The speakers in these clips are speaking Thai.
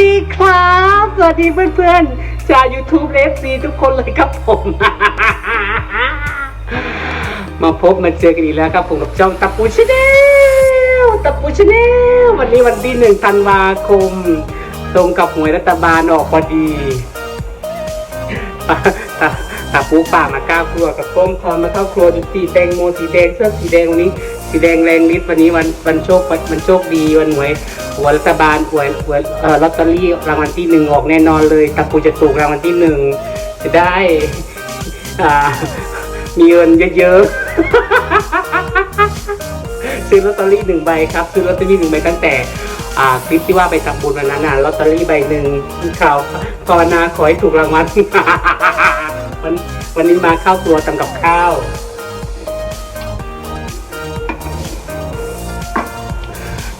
ดีครับ สวัสดีเพื่อนๆชาว YouTube เลฟซีทุกคนเลยครับผม มาพบมาเจอกันอีกแล้วครับผมกับจ้องตะปูชาแนลตะปูชาแนลวันนี้วันที่หนึ่งธันวาคม ตรงกับหวยรัฐบาลออกพอดีตาตาตาปูป่ามาก้าวครัวกับก้มทอนมาเข้าครัวดูสีแดงโมสีแดงเสื้อสีแดงวันนี้ สีแดงแรงนิดวันนี้วันวันโชควันโชคดีวันหวย หวยรัฐบาลหวยหวยเอ่อลอตเตอรี่รางวัลที่หนึ่งออกแน่นอนเลยตาปูจะถูกรางวัลที่หนึ่งจะได้อ่ามีเงินเยอะๆ ซื้อลอตเตอรี่หนึ่งใบครับ ซื้อลอตเตอรี่หนึ่งใบตั้งแต่อ่าคลิปที่ว่าไปทำบุญวันนั้นน่ะลอตเตอรี่ใบหนึ่งข่าวภาวนาขอให้ถูกรางวัลวันวันนี้มาเข้าตัวทำกับข้าว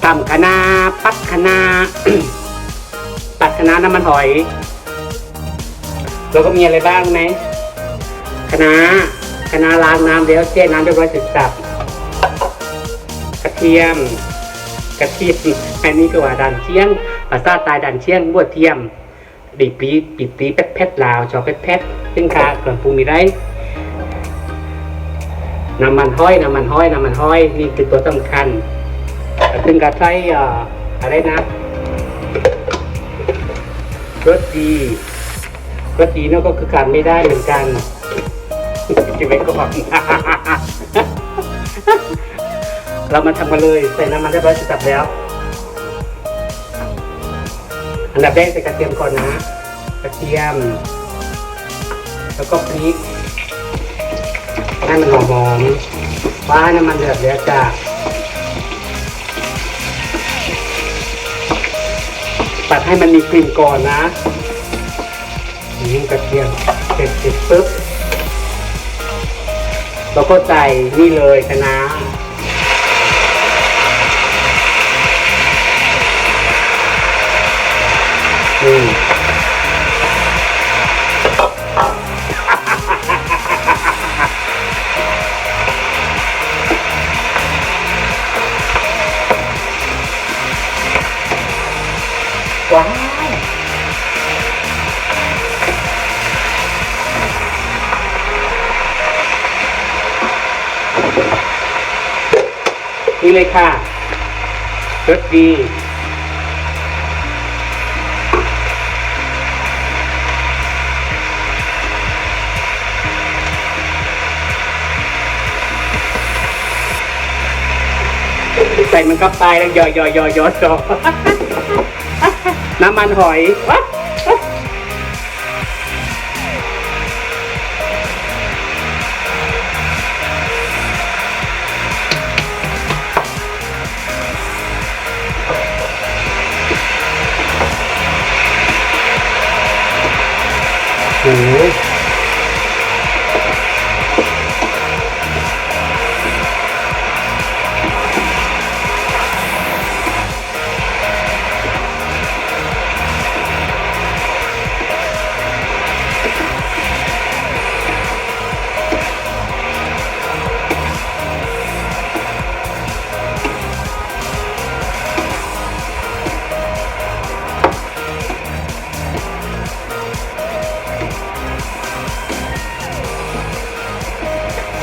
ตำคะนา ปักคะนาตัดคะนาน้ำมันหอย แล้วก็มีอะไรบ้างไหมคะนาคะนาล้างน้ำแล้วแช่น้ำเรียบร้อยเสร็จสับกระเทียม กระเทียมอันนี้ก็ว่าดันเชียงภาษาใตายดันเชียงบวเทียมดีปีปีปีแพทแพทลาวชอแพทแพทซึ่งคาก่อนปรุงมีไรน้ำมันห้อยน้ำมันห้อยน้ำมันห้อยนี่คือตัวสำคัญ ซึ่งกระใช้อ่ออะไรนะรสดีรสดีนั่นก็คือการไม่ได้เหมือนกันจะไปก่อนเรามาทำกันเลยใส่น้ำมันเรียบร้อยเสร็จสับแล้ว อันดับแรกใส่กระเทียมก่อนนะ กระเทียม แล้วก็พริกให้มันหอมๆว่าน้ำมันเดือดแล้วจ้ะ ตัดให้มันมีกลิ่นก่อนนะนี่กระเทียมเสร็จเสร็จปุ๊บเราก็ใส่นี่เลยคะน้าอืม นี่เลยค่ะรสดีใส่มันก็ไปแล้วยอยยอยยอยยอยย่อน้ำมันหอยวะ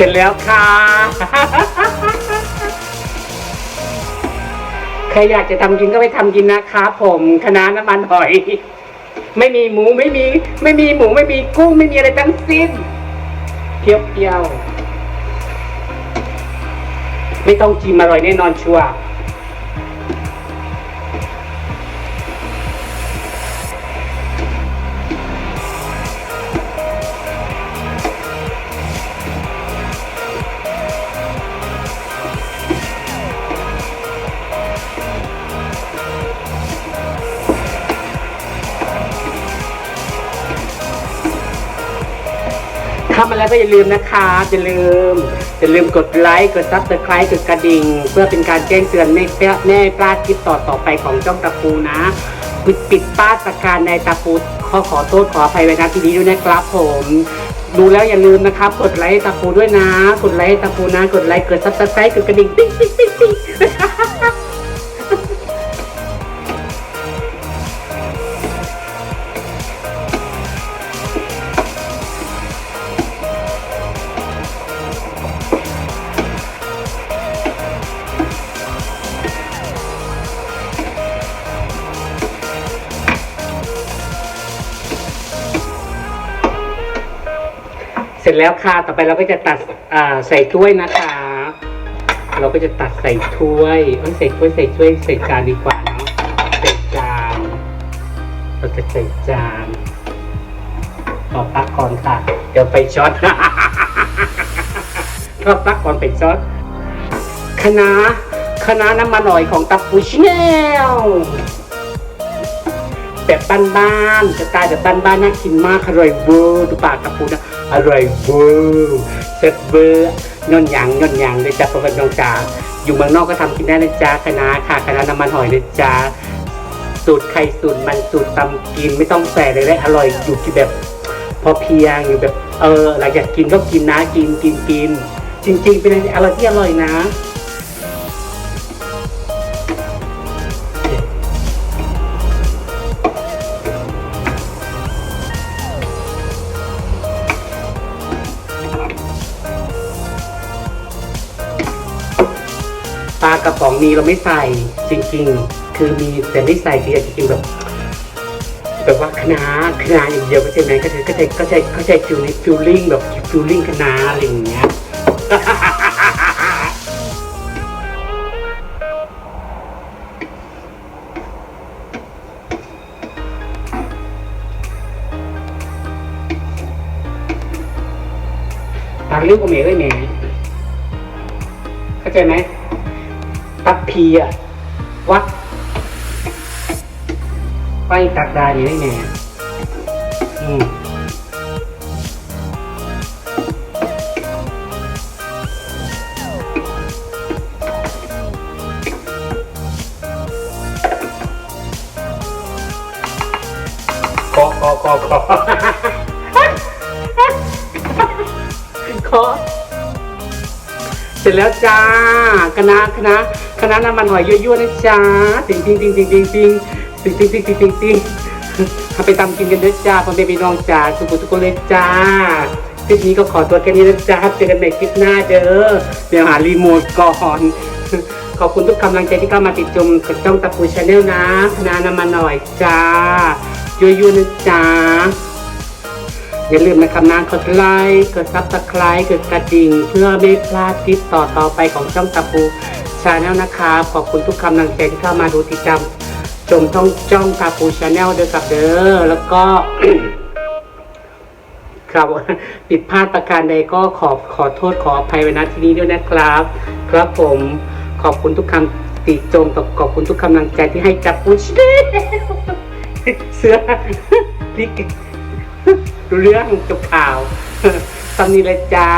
เสร็จแล้วค่ะ ใครอยากจะทำกินก็ไปทำกินนะคะผมคณะน้ำมันหอย ไม่มีหมูไม่มี ไม่มีหมูไม่มีกุ้งไม่มีอะไรทั้งสิ้นเพียวเพียวไม่ต้องจิมอร่อยแน่นอนชัวร์ แล้วก็อย่าลืมนะคะอย่าลืมอย่าลืมกดไลค์กดซับสไครต์กดกระดิ่ง เพื่อเป็นการแจ้งเตือนไม่แน่พลาดคลิปต่อต่อไปของจ้องตะปูนะปิดปิดป้าประการในตะปูขอขอโทษขออภัยไว้ณที่นี้ด้วยนะครับผมดูแล้วอย่าลืมนะครับ กดไลค์ตะปูด้วยนะ กดไลค์ตะปูนะ กดไลค์กดซับสไครต์กดกระดิ่งติ๊งติ๊งติ๊งติ๊ง เสร็จแล้วค่ะต่อไปเราก็จะตัดใส่ถ้วยนะคะ เราก็จะตัดใส่ถ้วยเอ้ยใส่ถ้วยใส่ถ้วยใส่จานดีกว่าเนาะใส่จานเราจะใส่จานรอพักก่อนค่ะ เดี๋ยวไปช็อตรอพักก่อนไปช็อตคณะคณะน้ำมันหน่อยของตับปูชิเนลแบบบ้านๆสไตล์แบบบ้านๆน่ากินมากอร่อยเวอร์ดูปากตับปูนะ อร่อยเวอร์เซ็ตเวอร์ย่นหยางย่นหยางเลยจ้าประวัติน้องจ๋าอยู่เมืองนอกก็ทำกินได้นะจ้าคณะค่ะคณะน้ำมันหอยนะจ๊ะสูตรไข่สูตรมันสูตรตำกินไม่ต้องแฝงเลยได้อร่อยอยู่ที่แบบพอเพียงอยู่แบบเออหลังจากกินก็กินนะกินกินกิน จริง ๆ เป็นอะไรที่อร่อยนะากระป๋องมีเราไม่ใส่จริง ๆ คือมีแต่ไม่ใส่คืออยากจะกินแบบแบบว่าคณะคณะอย่างเดียวก็ใช่ไหมก็ใช่ก็ใช่ก็ใช่ก็ใช่ฟิลลิ่งฟิลลิ่งแบบฟิลลิ่งคณะอะไรอย่างเงี้ยตามลิ้วกับเมย์เลยเมย์เข้าใจไหม ตักเพีอะวัด ไปตักด้นี่ได้ไงอืมขอขอขอขอขอ เสร็จแล้วจ้าคณะคณะคณะน้ำมันหอยยั่วๆนะจ้าติงติงติงติงติงติงติงติงติงติงติงติงเอาไปตำกินกันด้วยจ้าพ่อแม่พี่น้องจ้าสุขุทุกคนเลยจ้าคลิปนี้ก็ขอตัวแค่นี้นะจ้าเจอกันใหม่คลิปหน้าเด้อเดี๋ยวหารีโมทก่อนขอบคุณทุกกำลังใจที่เข้ามาติดชมกับจ้องตะปูชาแนลนะคณะน้ำมันหน่อยจ้ายั่วๆนะจ้า อย่าลืมนะครับนะกดไลค์กดซับสไครต์กดกระดิ่ง เพื่อไม่พลาดคลิปต่อต่อๆไปของช่องตะปูชาแนลนะครับขอบคุณทุกกำลังใจที่เข้ามาดูติดตามชมช่องจ้องตะปูชาแนลเด้อครับเด้อแล้วก็ครับผิดพลาดประการใดก็ขอขอโทษขออภัยไว้ณที่นี้ด้วยนะครับ ครับผมขอบคุณทุกคำติชมขอบคุณทุกกำลังใจที่ให้จับปูชเสื้อลิก เรื่องจบข่าวตอนนี้เลยจ้า